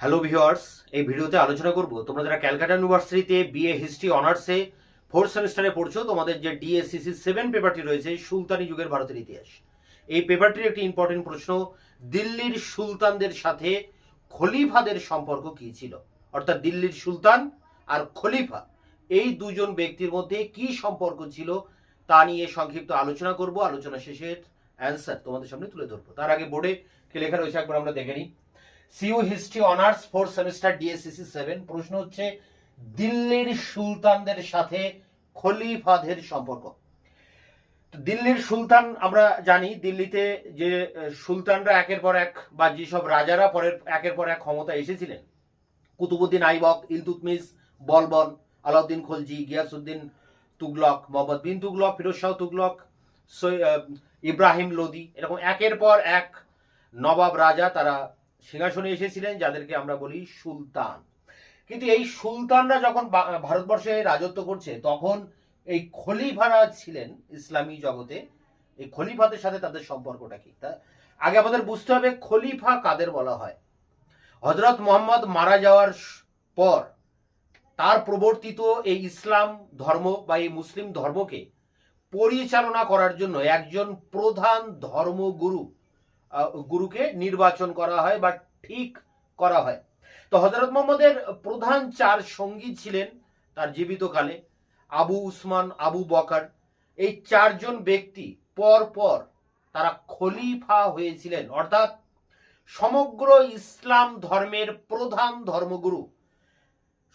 Hello viewers, এই ভিডিওতে আলোচনা করব। তোমরা যারা ক্যালকাটা ইউনিভার্সিটিতে বিএ হিস্ট্রি অনার্সে ফোর্থ সেমিস্টারে পড়ছো, তোমাদের যে ডিএসসিসি সেভেন পেপারটি রয়েছে, সুলতানি যুগের ভারতের ইতিহাস। এই পেপারটির একটি ইম্পর্টেন্ট প্রশ্ন, দিল্লির সুলতানদের সাথে খলিফাদের সম্পর্ক কি ছিল? অর্থাৎ দিল্লির সুলতান আর খলিফা, এই দুজন ব্যক্তির মধ্যে কি সম্পর্ক ছিল, তা নিয়ে সংক্ষিপ্ত আলোচনা করব। আলোচনা শেষের অ্যান্সার তোমাদের সামনে তুলে ধরবো। তার আগে বোর্ডে কি লেখা রয়েছে, একবার আমরা দেখে নিই। CU history honours fourth semester DSCC seven. প্রশ্ন হচ্ছে, দিল্লির সুলতানদের সাথে খলিফাদের সম্পর্ক। দিল্লির সুলতান, আমরা জানি, দিল্লিতে যে সুলতানরা একের পর এক বা যেসব রাজারা পরের, একের পর এক ক্ষমতা এসেছিলেন, কুতুবুদ্দিন আইবক ইলতুতমিস বলবন, আলাউদ্দিন খলজি গিয়াসুদ্দিন তুগলক, মোহাম্মদ বিন তুগলক, ফিরোজ শাহ তুগলক ইব্রাহিম লোদি, এরকম একের পর এক নবাব রাজা তারা সিংহাসনে এসেছিলেন, যাদেরকে আমরা বলি সুলতান। কিন্তু এই সুলতানরা যখন ভারতবর্ষে রাজত্ব করছে, তখন এই খলিফারা ছিলেন ইসলামী জগতে। এই খলিফাদের সাথে তাদের সম্পর্কটা কি? তা আগে আমাদের বুঝতে হবে খলিফা কাদের বলা হয়। হজরত মোহাম্মদ মারা যাওয়ার পর তার প্রবর্তিত এই ইসলাম ধর্ম বা এই মুসলিম ধর্মকে পরিচালনা করার জন্য একজন প্রধান ধর্মগুরু গুরুকে নির্বাচন করা হয় বা ঠিক করা হয়। তো হজরত মোহাম্মদের প্রধান চার সঙ্গী ছিলেন তার জীবিতকালে আবু উসমান, আবু বকার। এই চারজন ব্যক্তি পর পর তারা খলিফা হয়েছিলেন। অর্থাৎ সমগ্র ইসলাম ধর্মের প্রধান ধর্মগুরু।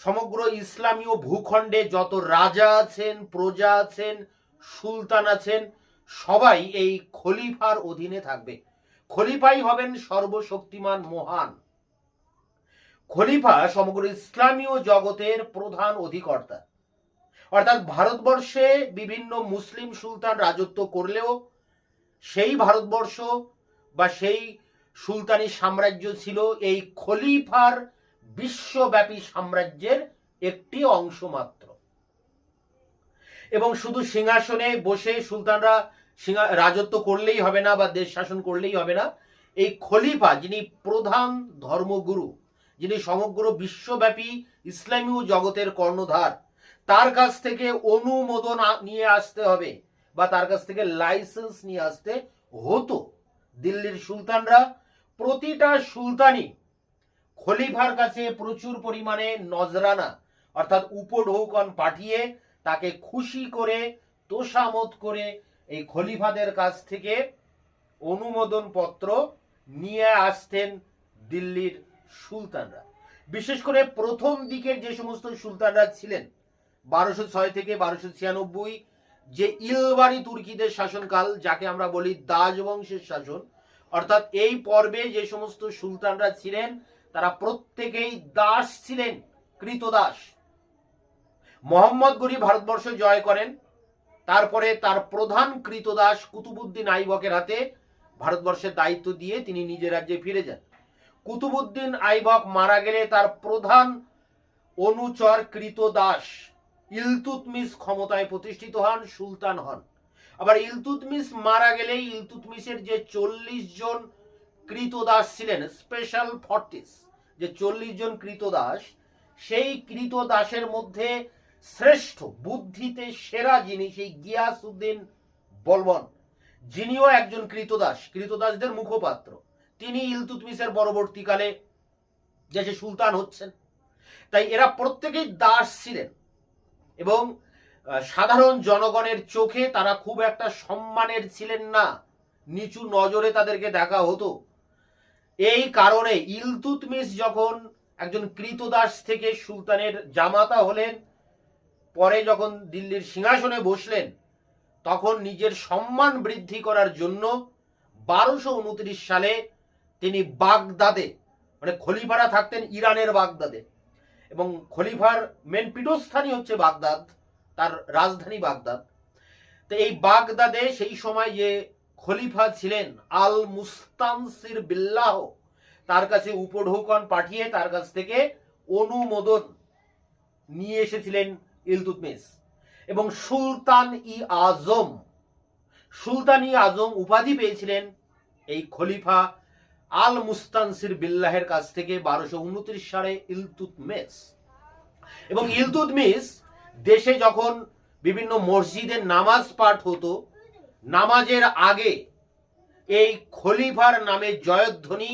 সমগ্র ইসলামীয় ভূখণ্ডে যত রাজা আছেন, প্রজা আছেন, সুলতান আছেন, সবাই এই খলিফার অধীনে থাকবে। খলিফাই হবেন সর্বশক্তিমান মহান। খলিফা সমগ্র ইসলামীয় জগতের প্রধান অধিকর্তা। অর্থাৎ ভারতবর্ষে বিভিন্ন মুসলিম সুলতান রাজত্ব করলেও সেই ভারতবর্ষ বা সেই সুলতানি সাম্রাজ্য ছিল এই খলিফার বিশ্বব্যাপী সাম্রাজ্যের একটি অংশ মাত্র। এবং শুধু সিংহাসনে বসে সুলতানরা সিংহা রাজত্ব করলেই হবে না বা দেশ শাসন করলেই হবে না। এই খলিফা যিনি প্রধান ধর্মগুরু, যিনি সমগ্র বিশ্বব্যাপী ইসলামীয় জগতের কর্ণধার, তার কাছ থেকে অনুমোদন নিয়ে আসতে হবে বা তার কাছ থেকে লাইসেন্স নিয়ে আসতে হতো দিল্লির সুলতানরা। প্রতিটা সুলতানি খলিফার কাছে প্রচুর পরিমাণে নজরানা, অর্থাৎ উপঢৌকন পাঠিয়ে তাকে খুশি করে তোষামত করে এই খলিফাদের কাছ থেকে অনুমোদন পত্র নিয়ে আসতেন দিল্লির সুলতানরা। বিশেষ করে প্রথম দিকের যে সমস্ত সুলতানরা ছিলেন, বারোশো ছয় থেকে বারোশো ছিয়ানব্বই, যে ইলবাড়ি তুর্কিদের শাসনকাল, যাকে আমরা বলি দাস বংশের শাসন, অর্থাৎ এই পর্বে যে সমস্ত সুলতানরা ছিলেন, তারা প্রত্যেকেই দাস ছিলেন, কৃতদাস। মোহাম্মদ গরি ভারতবর্ষ জয় করেন তারপরে তার প্রধান কৃতদাস কুতুবুদ্দিন আইবকের হাতে ভারতবর্ষের দায়িত্ব দিয়ে তিনি নিজের রাজ্যে ফিরে যান। কুতুবুদ্দিন আইবক মারা গেলে তার প্রধান অনুচর কৃতদাস ইলতুতমিস ক্ষমতায় প্রতিষ্ঠিত হন, সুলতান হন। আবার ইলতুতমিস মারা গেলে ইলতুতমিসের যে চল্লিশ জন কৃতদাস ছিলেন, স্পেশাল ফর্টিস, যে চল্লিশ জন কৃতদাস, সেই কৃতদাসের মধ্যে শ্রেষ্ঠ বুদ্ধিতে সেরা যিনি সেই গিয়াসউদ্দিন বলবন। যিনিও একজন কৃতদাস, কৃতদাসদের মুখপাত্র। তিনি ইলতুতমিসের পরবর্তীকালে দেশে সুলতান হচ্ছেন। তাই এরা প্রত্যেকেই দাস ছিলেন এবং সাধারণ জনগণের চোখে তারা খুব একটা সম্মানের ছিলেন না। নিচু নজরে তাদেরকে দেখা হতো। এই কারণে ইলতুতমিস যখন একজন কৃতদাস থেকে সুলতানের জামাতা হলেন পরে যখন দিল্লির সিংহাসনে বসলেন, তখন নিজের সম্মান বৃদ্ধি করার জন্য বারোশো উনত্রিশ সালে তিনি বাগদাদে মানে খলিফারা থাকতেন ইরানের বাগদাদে। এবং খলিফার মেন পীঠস্থানই হচ্ছে বাগদাদ, তার রাজধানী বাগদাদ। তো এই বাগদাদে সেই সময় যে খলিফা ছিলেন আল মুস্তানসির বিল্লাহ, তার কাছে উপঢৌকন পাঠিয়ে তার কাছ থেকে অনুমোদন নিয়ে এসেছিলেন ইলতুতমিস এবং সুলতান ই আজম, সুলতান ই আজম উপাধি পেয়েছিলেন এই খলিফা আল মুস্তানসির বিল্লাহের কাছ থেকে বারোশো উনত্রিশ সালে ইলতুতমেস এবং ইলতুতমিস দেশে যখন বিভিন্ন মসজিদে নামাজ পাঠ হতো, নামাজের আগে এই খলিফার নামে জয়ধ্বনি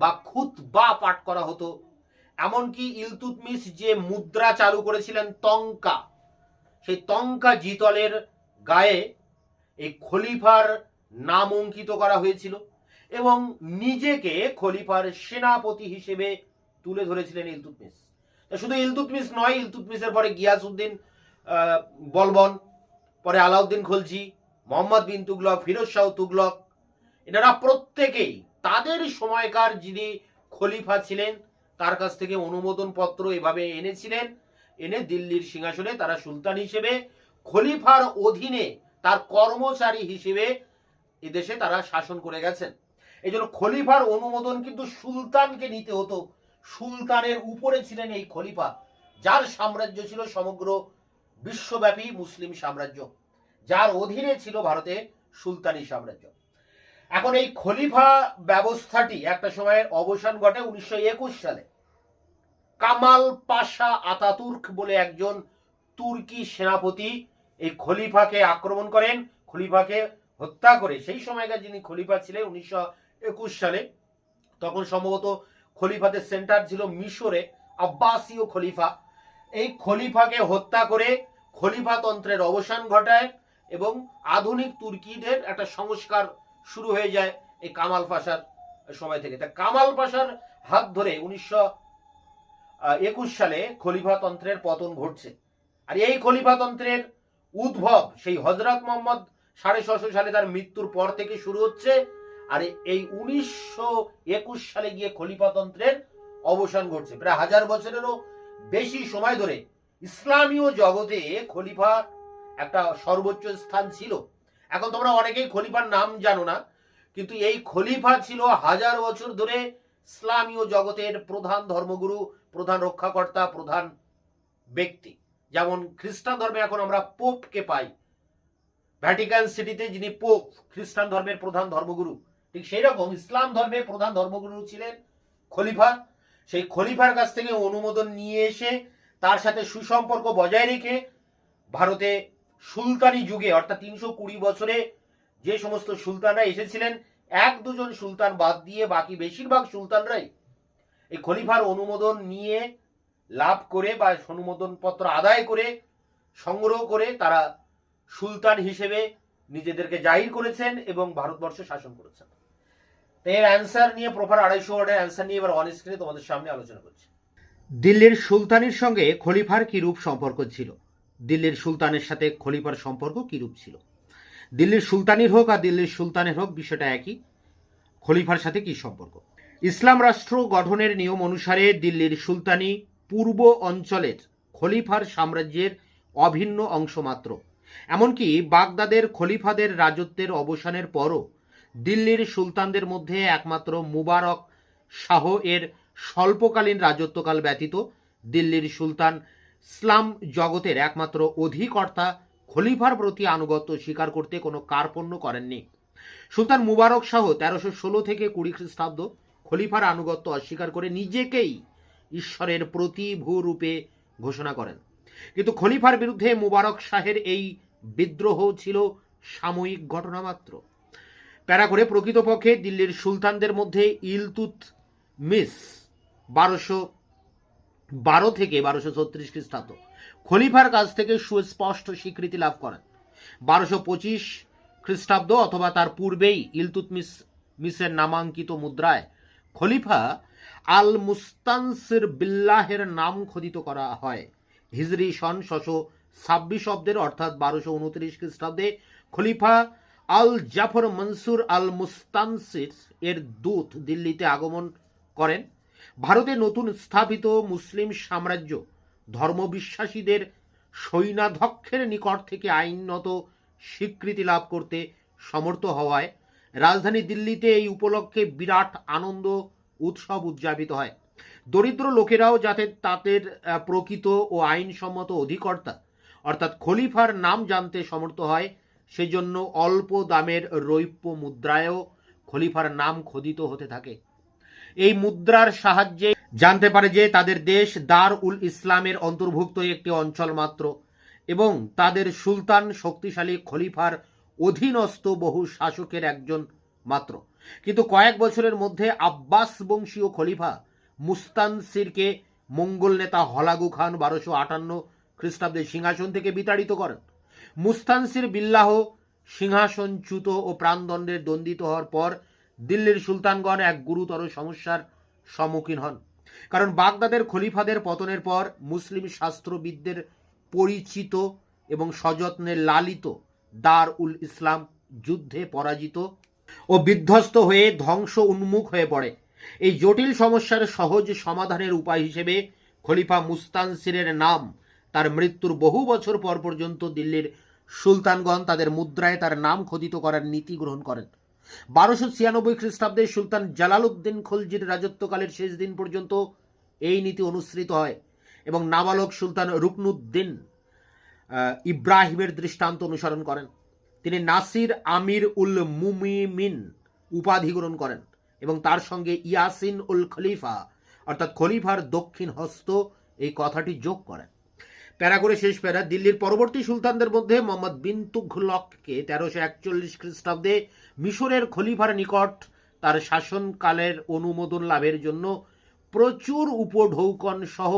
বা খুতবা পাঠ করা হতো। এমনকি ইলতুতমিস যে মুদ্রা চালু করেছিলেন তঙ্কা সেই তঙ্কা জিতলের গায়ে এই খলিফার নাম অঙ্কিত করা হয়েছিল এবং নিজেকে খলিফার সেনাপতি হিসেবে তুলে ধরেছিলেন ইলতুতমিস শুধু ইলতুতমিস নয় ইলতুতমিসের পরে গিয়াসউদ্দিন বলবন, পরে আলাউদ্দিন খলজি, মোহাম্মদ বিন তুগলক, ফিরোজ শাহ তুগলক, এনারা প্রত্যেকেই তাদের সময়কার যিনি খলিফা ছিলেন তার কাছ থেকে অনুমোদন পত্র এভাবে এনেছিলেন। এনে দিল্লির সিংহাসনে তারা সুলতান হিসেবে, খলিফার অধীনে তার কর্মচারী হিসেবে এদেশে তারা শাসন করে গেছেন। এই জন্য খলিফার অনুমোদন কিন্তু সুলতানকে নিতে হতো। সুলতানের উপরে ছিলেন এই খলিফা, যার সাম্রাজ্য ছিল সমগ্র বিশ্বব্যাপী মুসলিম সাম্রাজ্য। যার অধীনে ছিল ভারতে সুলতানি সাম্রাজ্য। এখন এই খলিফা ব্যবস্থাটি একটা সময়ের অবসান ঘটে উনিশশো একুশ সালে। কামাল পাশা আতাতুর্ক বলে একজন তুর্কি সেনাপতি এই খলিফাকে আক্রমণ করেন, খলিফাকে হত্যা করে। সেই সময়কার যিনি খলিফা ছিলেন উনিশশো একুশ সালে, তখন সম্ভবত খলিফাদের সেন্টার ছিল মিশরে, আব্বাসীয় খলিফা। এই খলিফাকে হত্যা করে খলিফাতন্ত্রের অবসান ঘটায় এবং আধুনিক তুর্কিদের একটা সংস্কার শুরু হয়ে যায় এই কামাল পাশার সময় থেকে। তা কামাল পাশার হাত ধরে উনিশশো একুশ সালে খলিফাতন্ত্রের পতন ঘটছে। আর এই খলিফাতন্ত্রের উদ্ভব সেই হজরত মোহাম্মদ সাড়ে ছশো সালে তার মৃত্যুর পর থেকে শুরু হচ্ছে, আর এই উনিশশো একুশ সালে গিয়ে খলিফাতন্ত্রের অবসান ঘটছে। প্রায় হাজার বছরেরও বেশি সময় ধরে ইসলামীয় জগতে খলিফা একটা সর্বোচ্চ স্থান ছিল। এখন তোমরা অনেকেই খলিফার নাম জানো না, কিন্তু এই খলিফা ছিল হাজার বছর ধরে ইসলামীয় জগতের প্রধান ধর্মগুরু, প্রধান রক্ষাকর্তা, প্রধান ব্যক্তি। যেমন খ্রিস্টান ধর্মে এখন আমরা পোপকে পাই। ভ্যাটিকান সিটিতে যিনি পোপ, খ্রিস্টান ধর্মের প্রধান ধর্মগুরু, ঠিক সেই রকম ইসলাম ধর্মের প্রধান ধর্মগুরু ছিলেন খলিফা। সেই খলিফার কাছ থেকে অনুমোদন নিয়ে এসে তার সাথে সুসম্পর্ক বজায় রেখে ভারতে সুলতানি যুগে, অর্থাৎ তিনশো কুড়ি বছরে যে সমস্ত সুলতানরা এসেছিলেন, এক দুজন সুলতান বাদ দিয়ে বাকি বেশিরভাগ সুলতানরাই এই খলিফার অনুমোদন নিয়ে লাভ করে বা অনুমোদন পত্র আদায় করে, সংগ্রহ করে তারা সুলতান হিসেবে নিজেদেরকে জাহির করেছেন এবং ভারতবর্ষ শাসন করেছেন। এর অ্যান্সার নিয়ে প্রপার আড়াইশো ওয়ার্ডের অ্যান্সার নিয়ে এবার অন তোমাদের সামনে আলোচনা করছি। দিল্লির সুলতানের সঙ্গে খলিফার কিরূপ সম্পর্ক ছিল? দিল্লির সুলতানের সাথে খলিফার সম্পর্ক কিরূপ ছিল? দিল্লির সুলতানির হোক আর দিল্লির সুলতানের হোক, বিষয়টা একই। খলিফার সাথে কি সম্পর্ক? ইসলাম রাষ্ট্র গঠনের নিয়ম অনুসারে দিল্লির সুলতানি পূর্ব অঞ্চলের খলিফার সাম্রাজ্যের অভিন্ন অংশ মাত্র। এমনকি বাগদাদের খলিফাদের রাজত্বের অবসানের পরও দিল্লির সুলতানদের মধ্যে একমাত্র মুবারক শাহ এর স্বল্পকালীন রাজত্বকাল ব্যতীত দিল্লির সুলতান ইসলাম জগতের একমাত্র অধিকর্তা খলিফার প্রতি আনুগত্য স্বীকার করতে কোনো কার্পণ্য করেননি। সুলতান মুবারক শাহ তেরোশো ষোলো থেকে কুড়ি খ্রিস্টাব্দ খলিফার আনুগত্য অস্বীকার করে নিজেকেই ঈশ্বরের প্রতিভূ রূপে ঘোষণা করেন। কিন্তু খলিফার বিরুদ্ধে মুবারক শাহের এই বিদ্রোহ ছিল সাময়িক ঘটনা মাত্র। প্যারা করে প্রকৃতপক্ষে দিল্লির সুলতানদের মধ্যে ইলতুত মিস বারোশো বারো থেকে বারোশো ছত্রিশ খ্রিস্টাব্দ। খলিফার কাছ থেকে সুস্পষ্ট স্বীকৃতি লাভ করেন। বারোশো পঁচিশ খ্রিস্টাব্দ অথবা তার পূর্বেই ইলতুতমিস মিসের নামাঙ্কিত মুদ্রায় খলিফা আল মুস্তানসির বিল্লাহের নাম খোদিত করা হয়। হিজরি সন ছশো ছাব্বিশ অব্দের অর্থাৎ বারোশো উনত্রিশ খ্রিস্টাব্দে খলিফা আল জাফর মনসুর আল মুস্তানসির এর দূত দিল্লিতে আগমন করেন। ভারতে নতুন স্থাপিত মুসলিম সাম্রাজ্য, ধর্মবিশ্বাসীদের সৈন্যাধ্যক্ষের নিকট থেকে আইনত স্বীকৃতি লাভ করতে সমর্থ হওয়ায় রাজধানী দিল্লিতে এই উপলক্ষে বিরাট আনন্দ উৎসব উদযাপিত হয়। দরিদ্র লোকেরাও যাতে তাদের প্রকৃত ও আইনসম্মত অধিকর্তা, অর্থাৎ খলিফার নাম জানতে সমর্থ হয়, সেজন্য অল্প দামের রৌপ্য মুদ্রায়ও খলিফার নাম খোদিত হতে থাকে। এই মুদ্রার সাহায্যে জানতে পারে যে তাদের দেশ দার উল ইসলামের অন্তর্ভুক্ত একটি অঞ্চল মাত্র এবং তাদের সুলতান শক্তিশালী খলিফার অধীনস্থ বহু শাসকের একজন মাত্র। কিন্তু কয়েক বছরের মধ্যে আব্বাস বংশীয় খলিফা মুস্তানসিরকে মঙ্গল নেতা হলাগু খান বারোশো আটান্ন খ্রিস্টাব্দে সিংহাসন থেকে বিতাড়িত করেন। মুস্তানসির বিল্লাহ সিংহাসনচ্যুত ও প্রাণদণ্ডের দণ্ডিত হওয়ার পর দিল্লির সুলতানগণ এক গুরুতর সমস্যার সম্মুখীন হন। কারণ বাগদাদের খলিফাদের পতনের পর মুসলিম শাস্ত্রবিদদের পরিচিত এবং সযত্নে লালিত দার উল ইসলাম যুদ্ধে পরাজিত ও বিধ্বস্ত হয়ে ধ্বংস উন্মুখ হয়ে পড়ে। এই জটিল সমস্যার সহজ সমাধানের উপায় হিসেবে খলিফা মুস্তানসিরের নাম তার মৃত্যুর বহু বছর পর পর্যন্ত দিল্লির সুলতানগণ তাদের মুদ্রায় তার নাম খোদিত করার নীতি গ্রহণ করেন। বারোশো ছিয়ানব্বই খ্রিস্টাব্দে সুলতান জালালউদ্দিন খলজির রাজত্বকালের শেষ দিন পর্যন্ত এই নীতি অনুসৃত হয় এবং নাবালক সুলতান রুকনুদ্দিন ইব্রাহিমের দৃষ্টান্ত অনুসরণ করেন। তিনি নাসির আমির উল মুমিমিন উপাধি গ্রহণ করেন এবং তার সঙ্গে ইয়াসিন উল খলিফা, অর্থাৎ খলিফার দক্ষিণ হস্ত এই কথাটি যোগ করেন। প্যারা করে শেষ প্যারা। দিল্লির পরবর্তী সুলতানদের মধ্যে মোহাম্মদ বিন তুঘলককে তেরোশো একচল্লিশ খ্রিস্টাব্দে মিশরের খলিফার নিকট তার শাসনকালের অনুমোদন লাভের জন্য প্রচুর উপঢৌকন সহ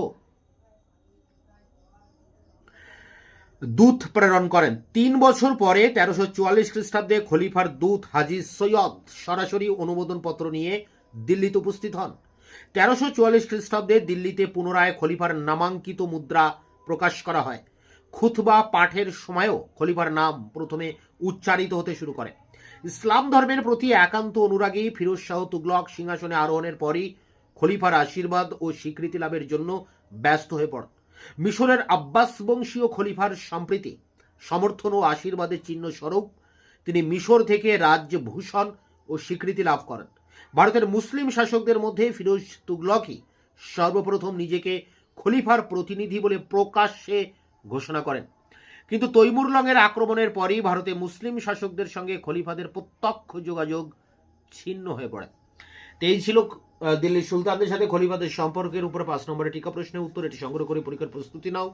দূত প্রেরণ করেন। তিন বছর পরে তেরোশো চুয়াল্লিশ খ্রিস্টাব্দে খলিফার দূত হাজি সৈয়দ সরাসরি অনুমোদন পত্র নিয়ে দিল্লিতে উপস্থিত হন। তেরোশো চুয়াল্লিশ খ্রিস্টাব্দে দিল্লিতে পুনরায় খলিফার নামাঙ্কিত মুদ্রা প্রকাশ করা হয়। খুতবা পাঠের সময়ও খলিফার নাম প্রথমে উচ্চারিত হতে শুরু করে। ইসলাম ধর্মের প্রতি একান্ত অনুরাগী ফিরোজ শাহ তুগলক সিংহাসনে আরোহণের পরই খলিফার আশীর্বাদ ও স্বীকৃতি লাভের জন্য ব্যস্ত হয়ে পড়েন। মিশরের আব্বাস বংশীয় খলিফার সম্প্রীতি, সমর্থন ও আশীর্বাদের চিহ্ন স্বরূপ তিনি মিশর থেকে রাজ্যভূষণ ও স্বীকৃতি লাভ করেন। ভারতের মুসলিম শাসকদের মধ্যে ফিরোজ তুগলকই সর্বপ্রথম নিজেকে খলিফার প্রতিনিধি বলে প্রকাশ্যে ঘোষণা করেন। কিন্তু তৈমুরলংয়ের আক্রমণের পরই ভারতে মুসলিম শাসকদের সঙ্গে খলিফাদের প্রত্যক্ষ যোগাযোগ ছিন্ন হয়ে পড়ে। তো এই ছিল দিল্লির সুলতানদের সাথে খলিফাদের সম্পর্কের উপরে পাঁচ নম্বরের টিকা প্রশ্নের উত্তর। এটি সংগ্রহ করে পরীক্ষার প্রস্তুতি নাও।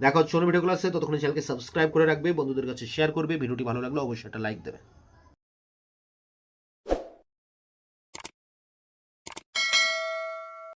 দেখা হচ্ছে অন্য ভিডিওগুলো আছে ততক্ষণ চ্যানেলকে সাবস্ক্রাইব করে রাখবে, বন্ধুদের কাছে শেয়ার করবে। ভিডিওটি ভালো লাগলে অবশ্যই একটা লাইক দেবে।